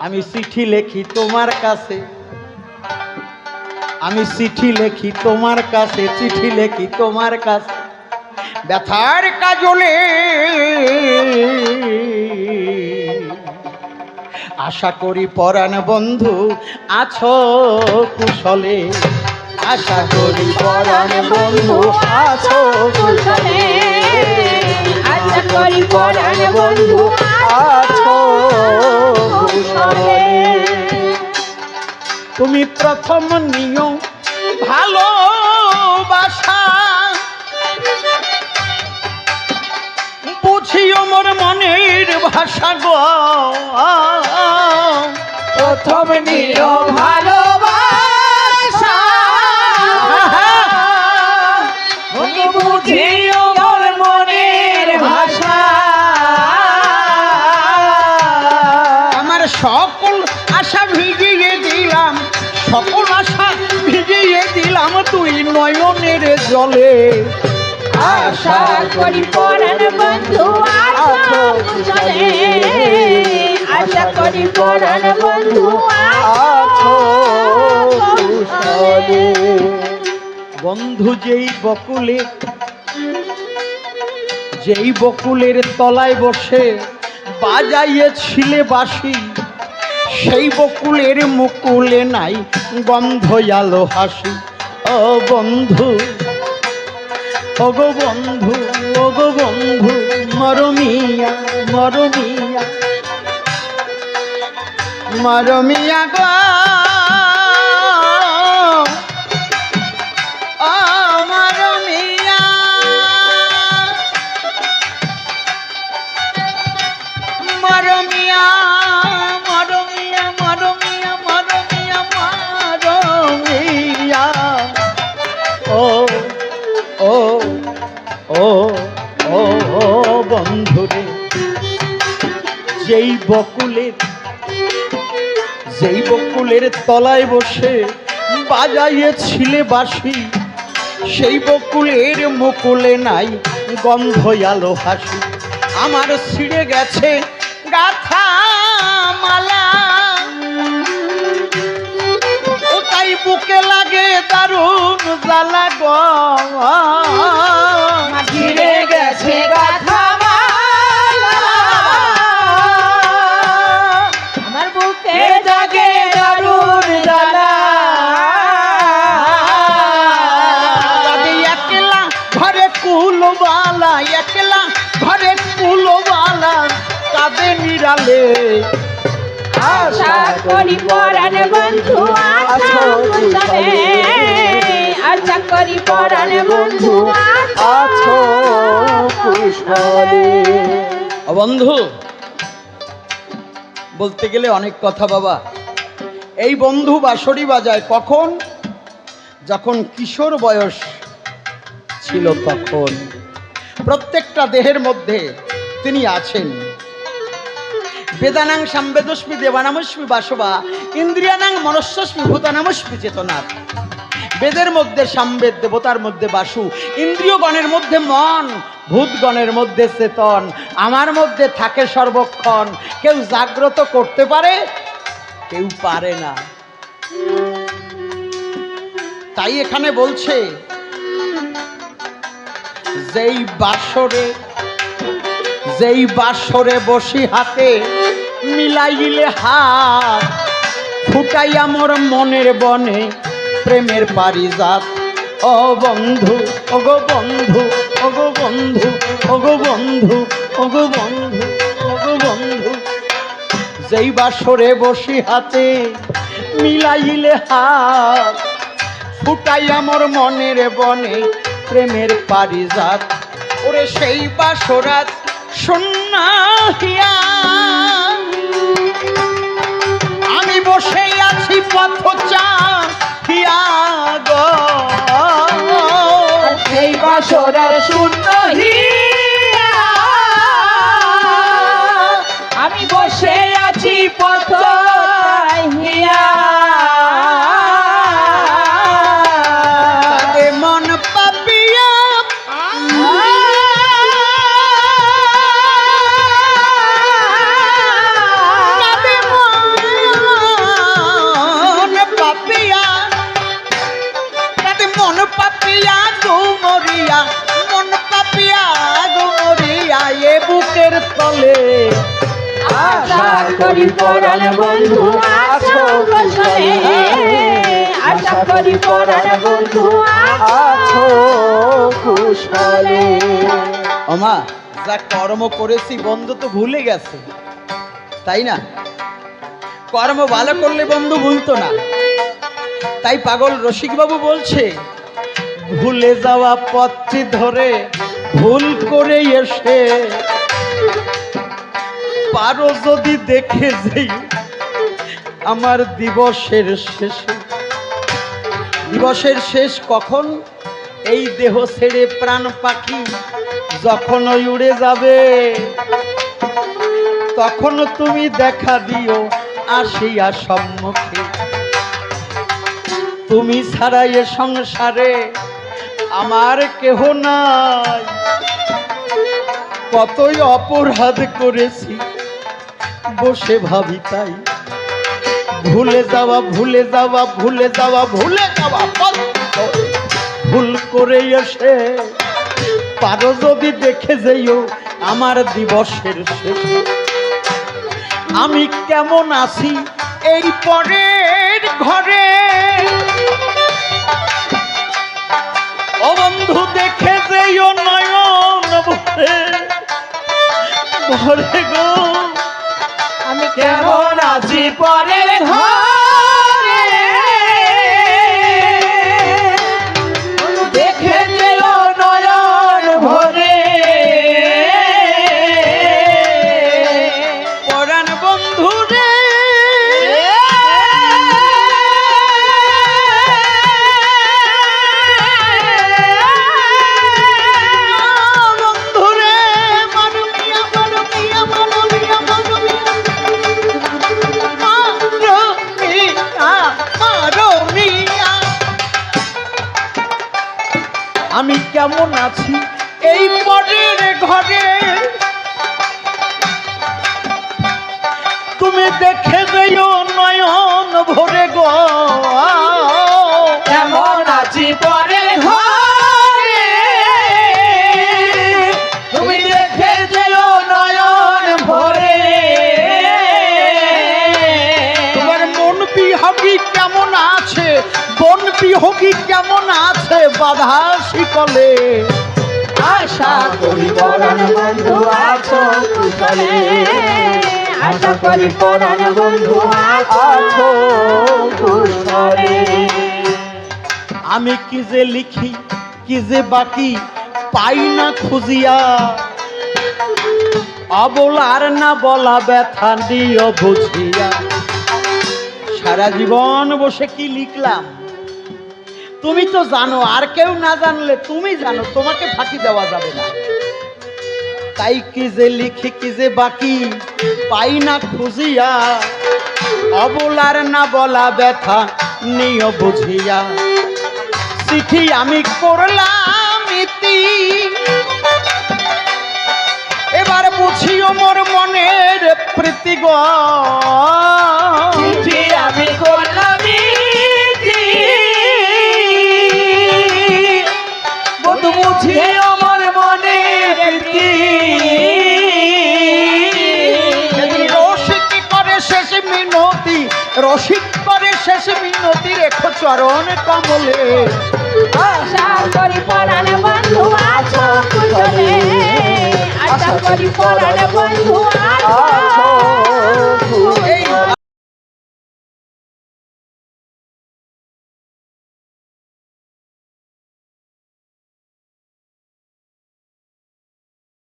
আমি চিঠি লেখি তোমার কাছে। আমি চিঠি লেখি তোমার কাছে, চিঠি লেখি তোমার কাছে। ব্যথার কাজলে আশা করি পরাণ বন্ধু আছো কুশলে। আশা করি পরাণ বন্ধু আছো কুশলে। আশা করি পরাণ বন্ধু আছো কুশলে তুমি প্রথম নিয়ম ভালোবাসা। বুঝিও মোর মনের ভাষা গো। প্রথম নিয় ভালোবাসা। তুমি বুঝিও জলে। আশা করি পরাণ বন্ধু কুশলে আশা করি পরাণ বন্ধু বন্ধু যেই বকুলে যেই বকুলের তলায় বসে বাজাইয়েছিলে বাসি সেই বকুলের মুকুলে নাই গন্ধ আলো হাসি। ও বন্ধু ওগো বন্ধু ওগো বন্ধু মরমিয়া মরমিয়া। মরমিয়া গো। যেই বকুলের যেই বকুলের তলায় বসে বাজাইয়েছিলে বাসি সেই বকুলের মুকুলে নাই গন্ধ আলো হাসি। আমার ছিঁড়ে গেছে গাথা মালা ও তাই বুকে লাগে দারুণ জ্বালা গো। কাঁদে আশা করি পরাণ বন্ধু আছো আশা করি পরাণ বন্ধু আছো। কুশলে বন্ধু বলতে গেলে অনেক কথা বাবা। এই বন্ধু বাঁশরি বাজায় কখন? যখন কিশোর বয়স ছিল তখন। প্রত্যেকটা দেহের মধ্যে তিনি আছেন। বেদানাং সাম্বেদস্মি দেবানামস্মি বাসবা, ইন্দ্রিয়ানাং মনস্বস্মি ভূতানামস্মি চেতনার। বেদের মধ্যে সাম্বেদ দেবতার মধ্যে বাসু, ইন্দ্রিয়গণের মধ্যে মন, ভূতগণের মধ্যে চেতন, আমার মধ্যে থাকে সর্বক্ষণ। কেউ জাগ্রত করতে পারে, কেউ পারে না। তাই এখানে বলছে, যেই বাসরে যেই বাসরে বসি হাতে মিলাইলে হাত ফুটাই আমার মনের বনে প্রেমের পারিজাত। ও বন্ধু ওগো বন্ধু ওগো বন্ধু ওগো বন্ধু ওগো বন্ধু ওগো বন্ধু। যেই বাসরে বসি হাতে মিলাইলে হাত ফুটাই আমার মনের বনে প্রেমের পারিজাত। ওরে সেই বাসরাত সন্ন্যাহিয়া আমি বসে আছি পথ চাহিয়া গো সেই বাসরার শূন্য হিয়া। করি পরাণ বন্ধু আছো কুশলে আশা করি পরাণ বন্ধু আছো কুশলে ওমা যা কর্ম করেছি বন্ধু তো ভুলে গেছে। তাই না? কর্ম ভালো করলে বন্ধু ভুলতো না। তাই পাগল রসিকবাবু বলছে, ভুলে যাওয়া পথটি ধরে ভুল করে এসে পারো যদি দেখে যেই আমার দিবসের শেষে। দিবসের শেষ কখন? এই দেহ ছেড়ে প্রাণ পাখি যখন উড়ে যাবে। তখন তুমি দেখা দিও আসিয়া সম্মুখে। তুমি ছাড়া এ সংসারে আমার কেহ নাই। কতই অপরাধ করেছি। বসে ভাবি তাই। ভুলে যাওয়া ভুলে যাওয়া ভুলে যাওয়া ভুলে যাওয়া ভুল করে এসে পারো যদি দেখে যেও আমার দিবসের শেষ। আমি কেমন আছি এই পরের ঘরে? ও বন্ধু, দেখে যেও নয়ন ঘরে গো। কেমন আছি পরের ঘরে? আমি কেমন আছি? এই পরের ঘরে। তুমি দেখে যেও নয়ন ভরে গো। বাধা শিকলে আশা করি পরাণ বন্ধু আছো কুশলে আশা করি পরাণ বন্ধু আছো কুশলে আমি কি যে লিখি, কি যে বাকি, পাই না খুঁজিয়া। অবলার না বলা ব্যথা দিও বুঝিয়া। সারা জীবন বসে কি লিখলাম? তুমি তো জানো, আর কেউ না জানলে তুমি জানো, তোমাকে ফাঁকি দেওয়া যাবে না। তাই কি যে লিখি, কি যে বাকি, পাই না খুঁজিয়া। অবলার না বলা ব্যথা নিও বুঝিয়া। চিঠি আমি করলাম ইতি। এবার বুঝিও মোর মনের প্রীতি গ। চিঠি আমি করলাম বুঝে আমার মনে রসিক করে শেষ মিনতি রসিক করে শেষ মিনতি রেখো চরণ কমলে। বন্ধু আছো আশা করি পরাণ বন্ধু